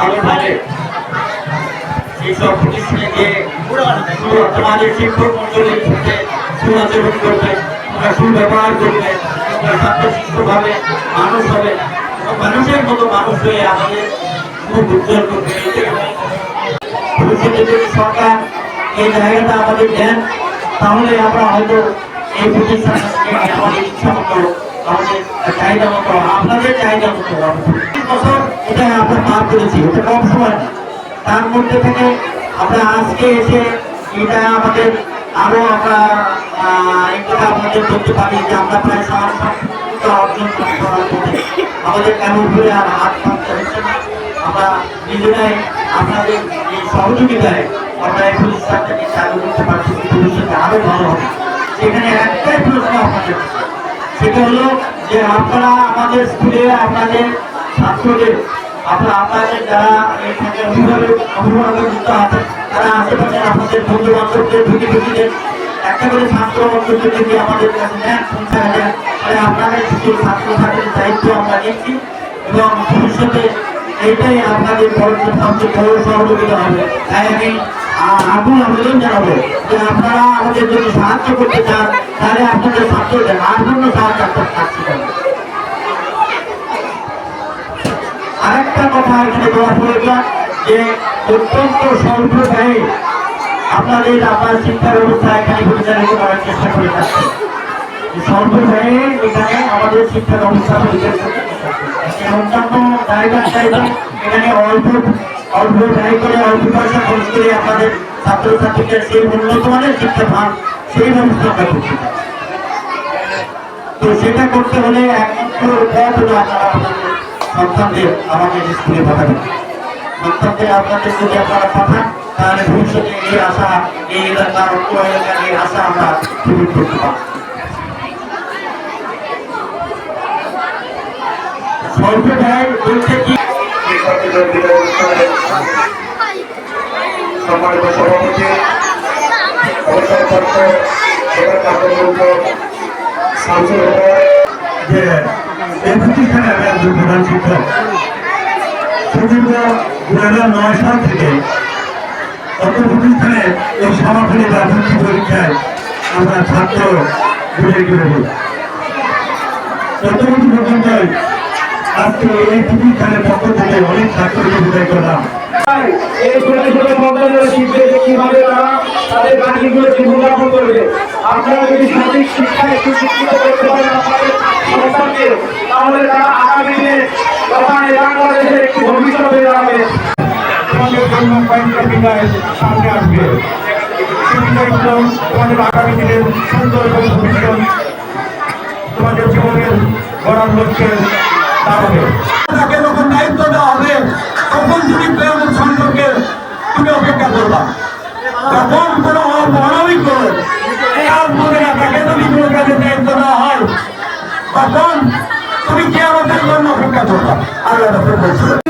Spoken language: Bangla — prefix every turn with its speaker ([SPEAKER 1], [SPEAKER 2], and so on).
[SPEAKER 1] ভালোভাবে এইসব প্রতিষ্ঠানে গিয়ে তোমাদের শিক্ষক সাথে করবে সুব্যবহার করবে মানুষ হবে মানুষের মতো মানুষ হয়ে আমাদের মুখ উজ্জ্বল করবে। ভবিষ্যতে যদি সরকার এই জায়গাটা আমাদের দেন, তাহলে আমরা হয়তো এই প্রতিষ্ঠান আমাদের ইচ্ছা মতো আমাদের চাহিদা মতো, আপনাদের চাহিদা মতো এটা আমরা পার করেছি, এটা কম সময় তার মধ্যে থেকে আমরা আজকে এসে এটা আমাদের আরও আমরা এটা আপনাদের বলতে পারি যে আমরা প্রায় সাত সাত অর্জন আমাদের কেমন করে আর হাত পাততে হচ্ছে না? আমরা নিজেরাই আপনাদের এই সহযোগিতায় আমরা এই প্রতিষ্ঠানটাকে চালু করতে পারছি ভবিষ্যতে আরও ভালো হবে। সেখানে একটাই প্রশ্ন আপনাদের সেটা হলো যে আপনারা আমাদের স্কুলে আপনাদের ছাত্রদের আপনারা আপনাদের যারা এখানে অভিভাবক যুক্ত আছেন, তারা বন্ধু বান্ধবদের একটা করে ছাত্র বন্ধুকে যদি আমাদের কাছে নেন, পৌঁছায় দেন, তাহলে আপনাদের কিছু ছাত্র দায়িত্ব আমরা নিচ্ছি এবং ভবিষ্যতে এইটাই আপনাদের বড় সবচেয়ে বড় সহযোগিতা হবে। তাই আমি আগুন আবেদন জানাব যে আপনারা আমাদের যদি সাহায্য করতে চান, তাহলে আপনাদের ছাত্রদের আর কোনো সাহায্য আরেকটা কথা এখানে বলা প্রয়োজন যে অত্যন্ত স্বল্প ব্যয়ে আপনাদের আপনার শিক্ষা ব্যবস্থা এখানে পরিচালিত করার চেষ্টা করে যাচ্ছে। স্বল্প ব্যয়ে এখানে আমাদের শিক্ষা ব্যবস্থা এখানে অল্প অল্প ব্যয় করে, অল্প পয়সা খরচ করে আমাদের ছাত্রছাত্রীদের সেই উন্নত মানের শিক্ষা পান সেই ব্যবস্থা করতে তো সেটা করতে হলে একমাত্র পথ হলো আপনারা আপনাদের সন্তানদের আমাদের স্কুলে পাঠাবেন। সন্তানদের আপনাদের যদি আপনারা পাঠান, তাহলে ভবিষ্যতে এই আশা, এই এলাকার অন্য এলাকার এই আশা আমরা পূরণ করতে পারব। ব্যয় বলতে
[SPEAKER 2] সভাপতি অবসরপ্রাপ্ত
[SPEAKER 3] যে একজন প্রধান শিক্ষক আমরা ছাত্র আজকে এই প্রতিষ্ঠানের পক্ষ অনেক ছাত্রকে বিদায় করলাম।
[SPEAKER 4] এই ছোট ছোট সন্তানরা শিখবে যে কীভাবে তারা আপনারা যদি সঠিক শিক্ষা একটু শিক্ষিত করতে পারেন আপনাদের সন্তানকে তাহলে তারা আগামী দিনে তথা এই বাংলাদেশের একটি ভবিষ্যৎ হয়ে দাঁড়াবে
[SPEAKER 3] তোমাদের জন্য কয়েকটা বিদায় সামনে আসবে। সেই বিদায়গুলো তোমাদের আগামী দিনের সুন্দর এবং ভবিষ্যৎ তোমাদের জীবনের গড়ার লক্ষ্যে দাঁড়াবে। তাকে যখন দায়িত্ব দেওয়া হবে? তখন তুমি প্রেম সম্পর্কে তুমি অপেক্ষা করবা। তখন কোনো অমানবিক মনে না তাকে যদি কোনো কাজে দায়িত্ব দেওয়া হয়, তখন তুমি কে আমাদের জন্য অপেক্ষা করবা। আল্লাহ রাসূল